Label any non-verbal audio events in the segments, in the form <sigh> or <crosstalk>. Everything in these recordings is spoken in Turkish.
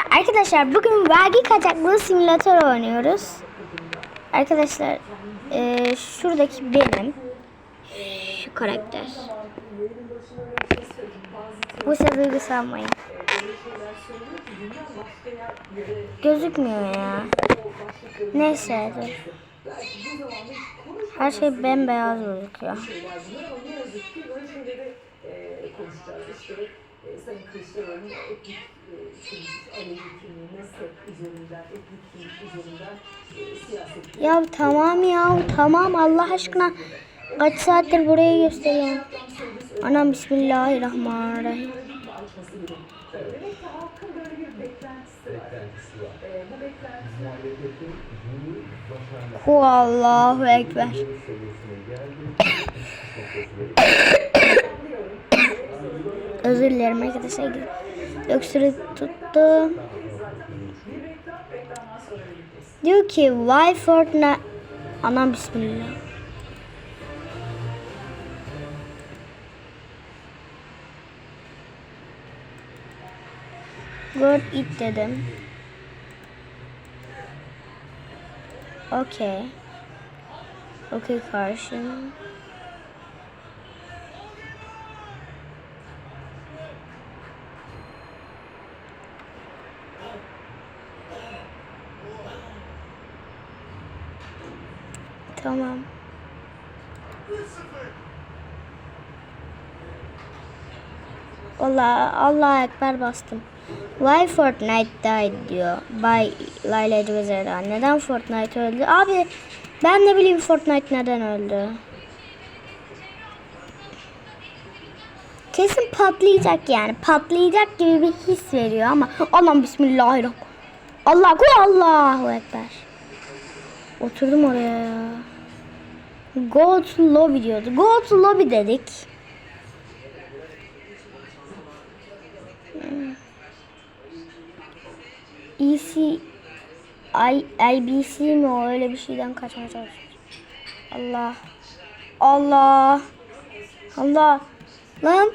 Arkadaşlar bugün vergi kaçaklığı simülatör oynuyoruz. Arkadaşlar eee, şuradaki benim. Şu karakter. Bu sefer duygu sanmayın. Gözükmüyor ya. Neyse dur. Her şey bembeyaz gözüküyor. E, Sayın Kılıçdaroğlu'nun etnik e, Alevi üzerinden, etnik üzerinden e, siyaset Ya tamam ya tamam Allah aşkına. Kaç saattir burayı gösteriyorum. Anam bismillahirrahmanirrahim. açması gibi. Demek ki halkın böyle bir beklentisi var. E, bu beklenti Hu Allahu Ekber. Özür dilerim arkadaşlar. Öksürük tuttu. Diyor ki why Fortnite Anam bismillah. Gör it dedim. Okey. Okey karşım. Tamam. Allah Allah ekber bastım. Why Fortnite died diyor. By Layla Cezera. Neden Fortnite öldü? Abi ben ne bileyim Fortnite neden öldü. Kesin patlayacak yani. Patlayacak gibi bir his veriyor ama Allah'ım bismillahirrahmanirrahim. Allah Allahu ekber. Oturdum oraya ya. Go to lobby diyordu. Go to lobby dedik. EC I, IBC mi o öyle bir şeyden kaçmaya çalışıyoruz. Allah. Allah. Allah. Lan.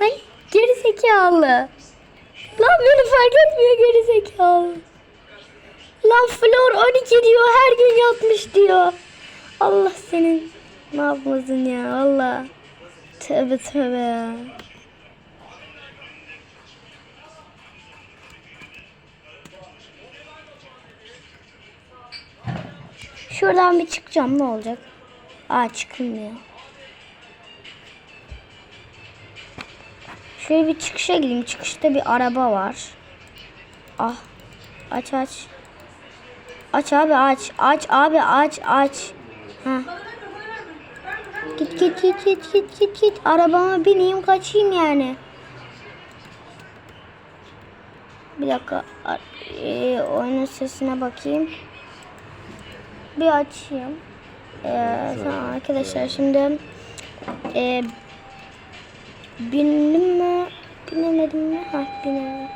Lan geri zekalı. Lan beni fark etmiyor geri zekalı. Lan Flor 12 diyor her gün yatmış diyor. Allah senin ne ya Allah. Tövbe tövbe ya. Şuradan bir çıkacağım ne olacak? Aa çıkılmıyor. Şöyle bir çıkışa gideyim. Çıkışta bir araba var. Ah. Aç aç. Aç abi aç. Aç abi aç aç. Ha. Git git git git git git git. Arabama bineyim kaçayım yani. Bir dakika. Ee, oyunun sesine bakayım. Bir açayım. Ee, tamam arkadaşlar şimdi e, bindim mi? Binemedim mi? Ha binemedim.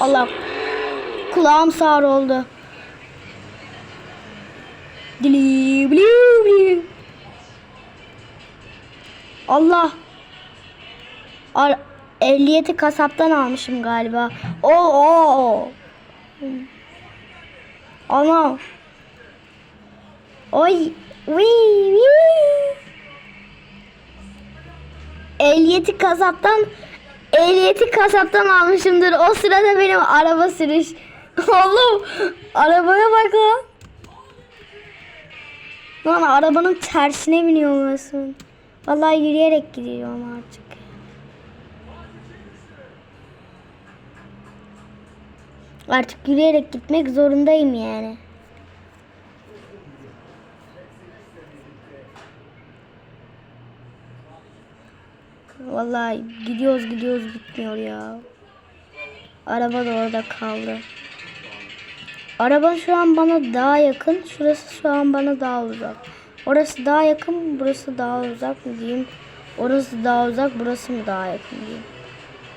Allah kulağım sağır oldu. Dili bili bili. Allah. Ar ehliyeti kasaptan almışım galiba. Oo oo. Ana. Oy. Vii, vii. Ehliyeti kasaptan ehliyeti kasaptan almışımdır. O sırada benim araba sürüş. <laughs> Oğlum arabaya bak lan. Lan arabanın tersine biniyor musun? Vallahi yürüyerek gidiyorum artık. Artık yürüyerek gitmek zorundayım yani. Vallahi gidiyoruz gidiyoruz bitmiyor ya. Araba da orada kaldı. Araba şu an bana daha yakın. Şurası şu an bana daha uzak. Orası daha yakın, burası daha uzak mı diyeyim? Orası daha uzak, burası mı daha yakın diyeyim?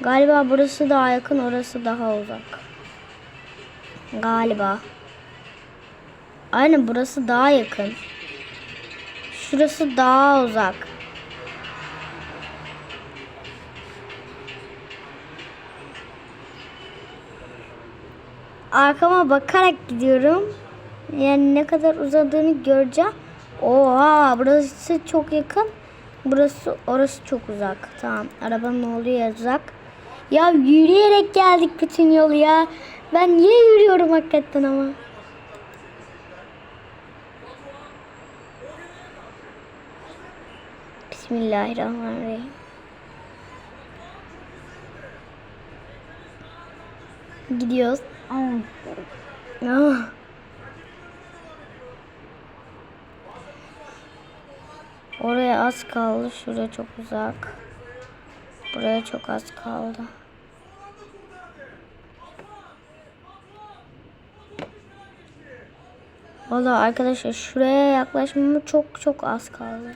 Galiba burası daha yakın, orası daha uzak. Galiba. Aynen burası daha yakın. Şurası daha uzak. Arkama bakarak gidiyorum. Yani ne kadar uzadığını göreceğim. Oha burası çok yakın. Burası orası çok uzak. Tamam arabanın olduğu yer uzak. Ya yürüyerek geldik bütün yolu ya. Ben niye yürüyorum hakikaten ama. Bismillahirrahmanirrahim. Gidiyoruz. Ah. Oraya az kaldı. Şuraya çok uzak. Buraya çok az kaldı. Valla arkadaşlar şuraya yaklaşmama çok çok az kaldı.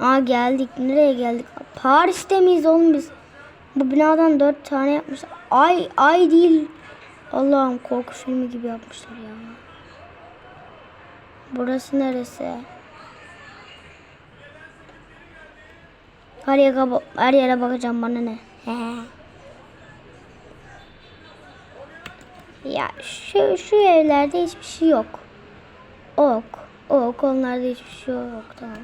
Aa geldik. Nereye geldik? Paris'te miyiz oğlum biz? Bu binadan dört tane yapmışlar. Ay ay değil. Allah'ım korku filmi gibi yapmışlar ya. Burası neresi? Her yere, her yere bakacağım bana ne? ya şu şu evlerde hiçbir şey yok. Ok. Ok onlarda hiçbir şey yok. Tamam.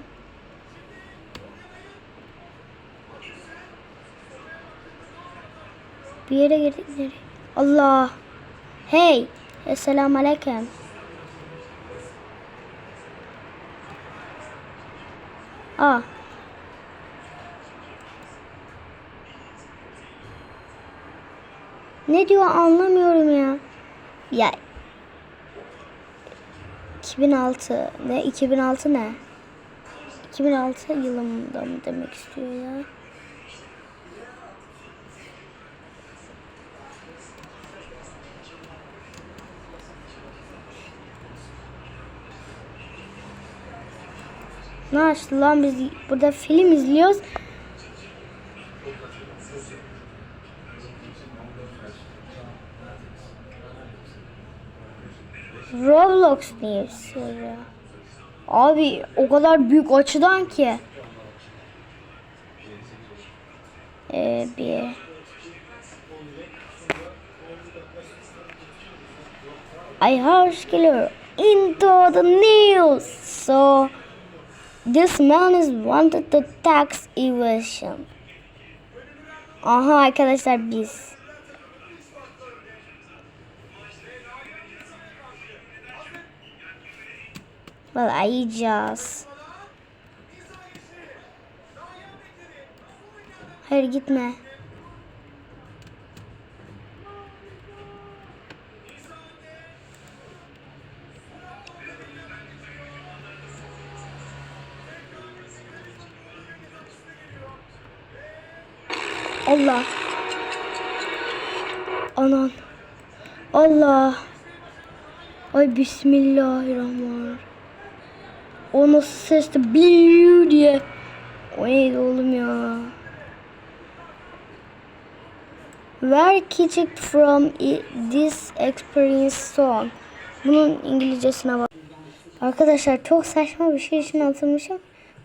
Bir yere girdik? Allah. Hey. Esselamu Aleyküm. Aa. Ne diyor anlamıyorum ya. Ya 2006 ne 2006 ne? 2006 yılında mı demek istiyor ya? Ne açtı lan biz burada film izliyoruz. Roblox diye bir seri. Abi o kadar büyük açıdan ki. Ee, bir I heard killer into the news. So this man is wanted to tax evasion. Aha arkadaşlar biz. Well, I just. Hayır gitme. Allah. Anan. Allah. Ay bismillahirrahmanirrahim. O nasıl sesti biliyor diye. O neydi oğlum ya? Where kitchen from this experience song? Bunun İngilizcesine bak. Arkadaşlar çok saçma bir şey için atılmışım.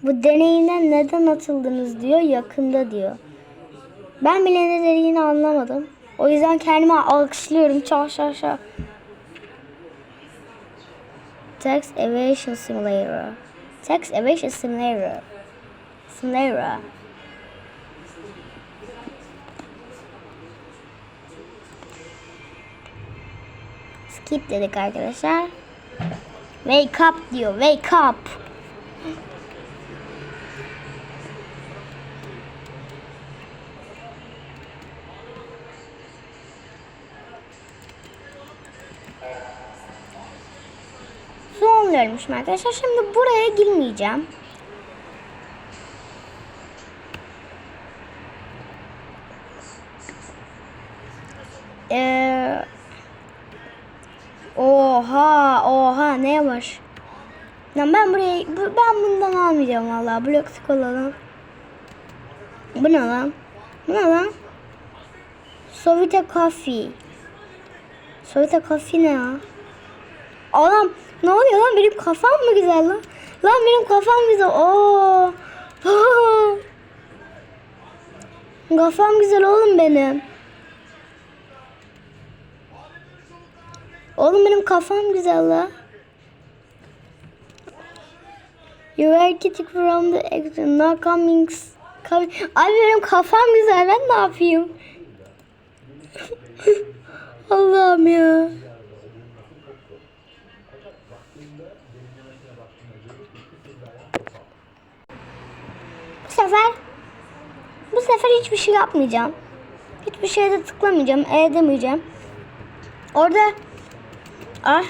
Bu deneyimden neden atıldınız diyor. Yakında diyor. Ben bile ne dediğini anlamadım. O yüzden kendime alkışlıyorum. Çal çal çal. Tax Evasion Simulator. Tax Evasion Simulator. Simulator. Skip dedik arkadaşlar. Wake up diyor. Wake up. Görmüşüm arkadaşlar. Şimdi buraya girmeyeceğim. Ee, oha oha ne var? Lan ben buraya bu- ben bundan almayacağım vallahi blok skoladan. Bu ne lan? Bu ne lan? Sovita Coffee. Sovita Coffee ne ya? Adam ne oluyor lan benim kafam mı güzel lan? Lan benim kafam güzel. Oo. <laughs> kafam güzel oğlum benim. Oğlum benim kafam güzel la. You are getting from the exit, not coming. coming. Abi benim kafam güzel ben ne yapayım? <laughs> Allah'ım ya. Bu sefer bu sefer hiçbir şey yapmayacağım. Hiçbir şeyde tıklamayacağım, E demeyeceğim. Orada ah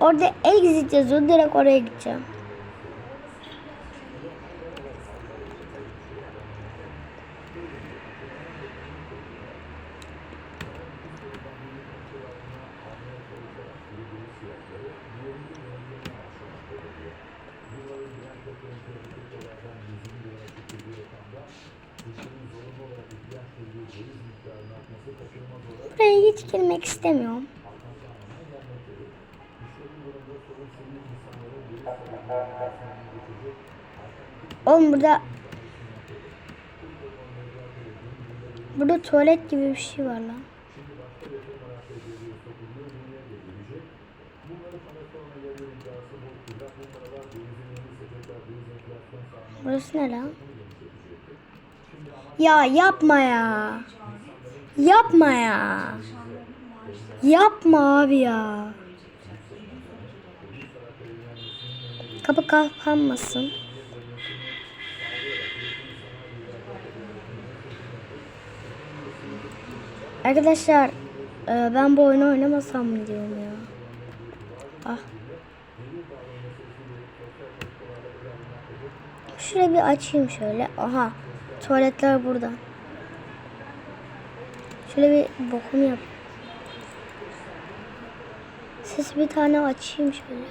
Orada exit yazıyor. Direkt oraya gideceğim. Buraya hiç girmek istemiyorum. Oğlum burada Burada tuvalet gibi bir şey var lan. Burası ne lan? Ya yapma ya. Yapma ya. Yapma abi ya. Kapı kapanmasın. Arkadaşlar e, ben bu oyunu oynamasam mı diyorum ya. Ah. Şurayı bir açayım şöyle. Aha. Tuvaletler burada. Şöyle bir bokumu yap. Ses bir tane açayım şöyle.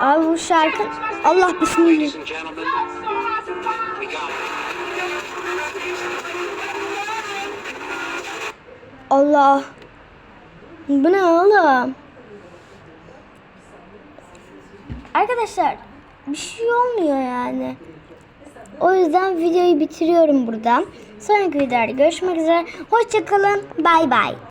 Abi bu şarkı Allah bismillah. Allah. Bu ne oğlum? Arkadaşlar bir şey olmuyor yani. O yüzden videoyu bitiriyorum burada. Sonraki videoda görüşmek üzere. Hoşçakalın. Bay bay.